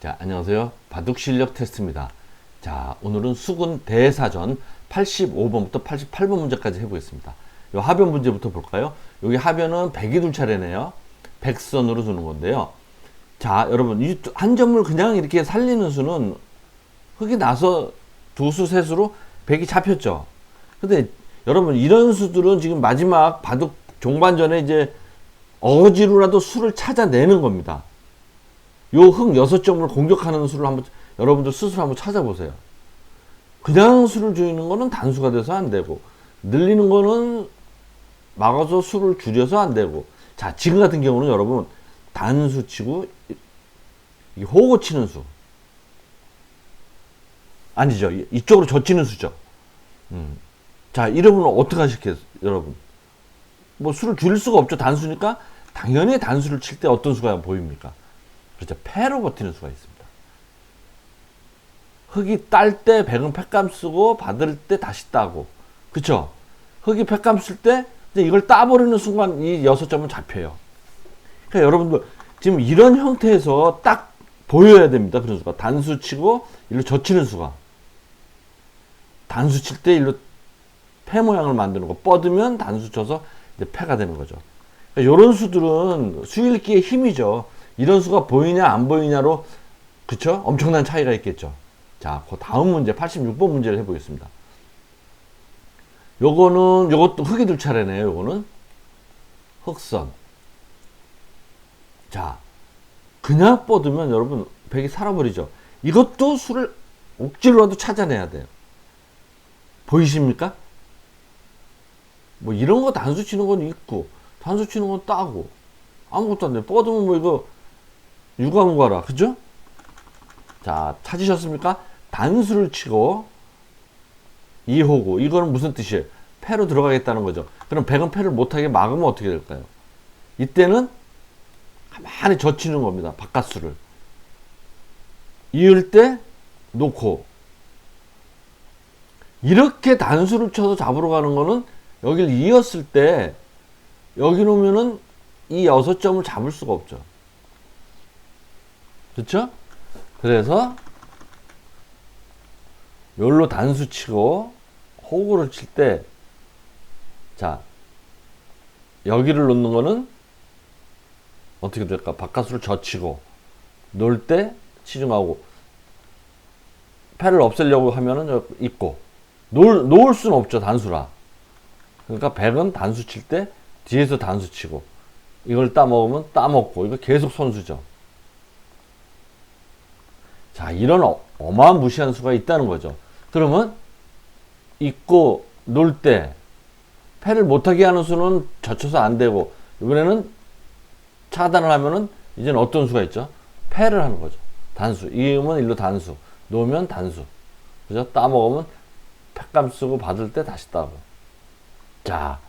자, 안녕하세요. 바둑 실력 테스트입니다. 자, 오늘은 수군 대사전 85번부터 88번 문제까지 해보겠습니다. 요 하변 문제부터 볼까요? 여기 하변은 100이 둘 차례네요. 백선으로 두는 건데요. 자, 여러분, 이 한 점을 그냥 이렇게 살리는 수는 흙이 나서 두 수, 세 수로 100이 잡혔죠. 근데 여러분, 이런 수들은 지금 마지막 바둑 종반전에 이제 어지로라도 수를 찾아내는 겁니다. 요 흙 여섯 점을 공격하는 수를 한번 여러분들 스스로 한번 찾아보세요. 그냥 수를 줄이는 거는 단수가 돼서 안 되고 늘리는 거는 막아서 수를 줄여서 안 되고 자 지금 같은 경우는 여러분 단수 치고 이 호구 치는 수 아니죠 이쪽으로 젖히는 수죠. 음. 자 이러면 어떻게 하실게요 여러분? 뭐 수를 줄일 수가 없죠 단수니까 당연히 단수를 칠 때 어떤 수가 보입니까? 그렇죠. 패로 버티는 수가 있습니다. 흙이 딸 때 백은 팩감 쓰고 받을 때 다시 따고. 그쵸? 흙이 팩감 쓸 때 이걸 따버리는 순간 이 여섯 점은 잡혀요. 그러니까 여러분들 지금 이런 형태에서 딱 보여야 됩니다. 그런 수가. 단수 치고 일로 젖히는 수가. 단수 칠 때 일로 패 모양을 만드는 거. 뻗으면 단수 쳐서 이제 패가 되는 거죠. 그러니까 이런 수들은 수일기의 힘이죠. 이런 수가 보이냐 안 보이냐로 그쵸? 엄청난 차이가 있겠죠. 자, 그 다음 문제 86번 문제를 해보겠습니다. 요거는 요것도 흙이 둘 차례네요. 요거는 흑선. 자, 그냥 뻗으면 여러분 백이 살아버리죠. 이것도 수를 억지로라도 찾아내야 돼요. 보이십니까? 뭐 이런 거 단수 치는 건 있고 단수 치는 건 따고 아무것도 안 돼. 뻗으면 뭐 이거 유감과라 그죠? 자 찾으셨습니까? 단수를 치고 이호구 이거는 무슨 뜻이에요? 패로 들어가겠다는 거죠. 그럼 백은 패를 못하게 막으면 어떻게 될까요? 이때는 가만히 젖히는 겁니다. 바깥수를 이을 때 놓고 이렇게 단수를 쳐서 잡으러 가는 거는 여기를 이었을 때 여기 놓으면은 이 여섯 점을 잡을 수가 없죠. 그렇죠? 그래서 열로 단수 치고 호구를 칠 때 자, 여기를 놓는 거는 어떻게 될까? 바깥으로 젖히고 놓을 때 치중하고 패를 없애려고 하면은 있고 놓을, 놓을 수는 없죠 단수라 그러니까 백은 단수 칠 때 뒤에서 단수 치고 이걸 따먹으면 따먹고 이거 계속 손수죠 자, 이런 어, 어마무시한 수가 있다는 거죠. 그러면 있고 놀 때 패를 못하게 하는 수는 젖혀서 안 되고 이번에는 차단을 하면은 이제는 어떤 수가 있죠? 패를 하는 거죠. 단수. 이으면 일로 단수. 놓으면 단수. 그죠? 따먹으면 패감 쓰고 받을 때 다시 따고. 자,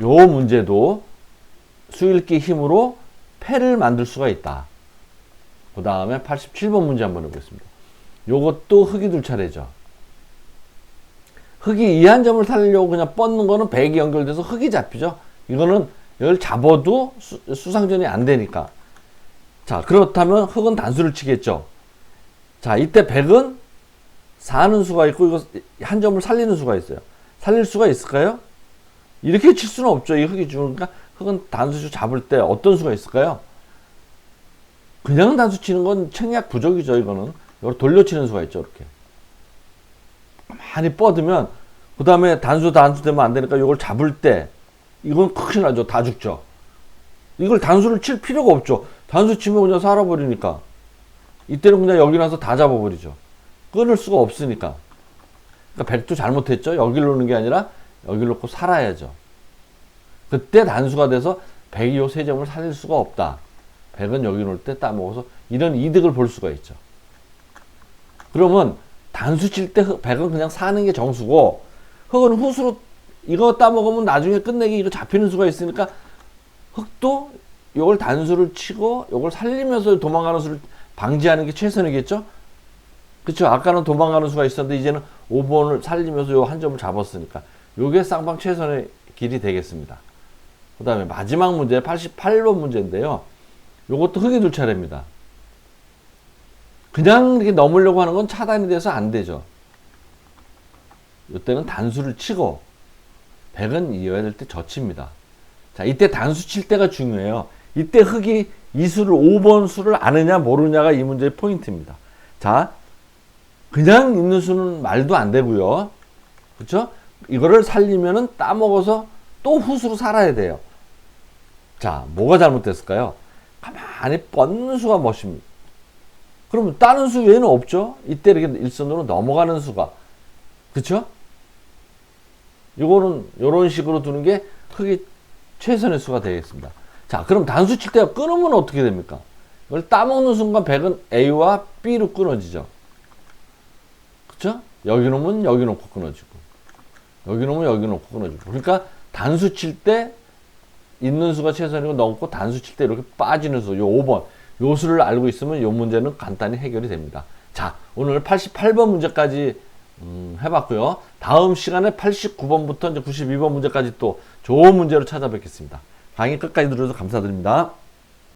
요 문제도 수일기 힘으로 패를 만들 수가 있다. 그 다음에 87번 문제 한번 해보겠습니다. 요것도 흙이 둘 차례죠. 흙이 이 한 점을 살리려고 그냥 뻗는 거는 백이 연결돼서 흙이 잡히죠. 이거는 이걸 잡아도 수, 상전이안 되니까. 자, 그렇다면 흙은 단수를 치겠죠. 자, 이때 백은 사는 수가 있고 이거 한 점을 살리는 수가 있어요. 살릴 수가 있을까요? 이렇게 칠 수는 없죠. 이 흙이 죽으니까 흙은 단수 잡을 때 어떤 수가 있을까요? 그냥 단수 치는 건 청약 부족이죠, 이거는. 이걸 돌려치는 수가 있죠, 이렇게. 많이 뻗으면, 그 다음에 단수, 단수 되면 안 되니까 이걸 잡을 때, 이건 큰일 나죠. 다 죽죠. 이걸 단수를 칠 필요가 없죠. 단수 치면 그냥 살아버리니까. 이때는 그냥 여기 나서 다 잡아버리죠. 끊을 수가 없으니까. 그러니까 백도 잘못했죠. 여기를 놓는 게 아니라 여기를 놓고 살아야죠. 그때 단수가 돼서 백이 요세 점을 살릴 수가 없다. 100은 여기 놓을 때 따먹어서 이런 이득을 볼 수가 있죠. 그러면 단수 칠 때 100은 그냥 사는 게 정수고 흙은 후수로 이거 따먹으면 나중에 끝내기 이거 잡히는 수가 있으니까 흙도 이걸 단수를 치고 이걸 살리면서 도망가는 수를 방지하는 게 최선이겠죠? 그쵸? 아까는 도망가는 수가 있었는데 이제는 5번을 살리면서 요 한 점을 잡았으니까 요게 쌍방 최선의 길이 되겠습니다. 그 다음에 마지막 문제 88번 문제인데요. 요것도 흙이 둘 차례입니다. 그냥 이렇게 넘으려고 하는 건 차단이 돼서 안 되죠. 이때는 단수를 치고 100은 이어야 될때 젖힙니다. 자, 이때 단수 칠 때가 중요해요. 이때 흙이 이 수를 5번 수를 아느냐 모르냐가 이 문제의 포인트입니다. 자, 그냥 있는 수는 말도 안 되고요. 그렇죠? 이거를 살리면은 따먹어서 또 후수로 살아야 돼요. 자, 뭐가 잘못됐을까요? 가만히 뻗는 수가 멋입니다. 그러면 다른 수 외에는 없죠? 이때 이렇게 일선으로 넘어가는 수가. 그쵸? 요거는 요런 식으로 두는 게 흙이 최선의 수가 되겠습니다. 자, 그럼 단수 칠 때가 끊으면 어떻게 됩니까? 이걸 따먹는 순간 100은 A와 B로 끊어지죠. 그쵸? 여기 놓으면 여기 놓고 끊어지고, 여기 놓으면 여기 놓고 끊어지고. 그러니까 단수 칠 때 있는 수가 최선이고 넘고 단수 칠 때 이렇게 빠지는 수, 요 5번. 요 수를 알고 있으면 요 문제는 간단히 해결이 됩니다. 자, 오늘 88번 문제까지 음, 해봤고요. 다음 시간에 89번부터 이제 92번 문제까지 또 좋은 문제로 찾아뵙겠습니다. 강의 끝까지 들어줘서 감사드립니다.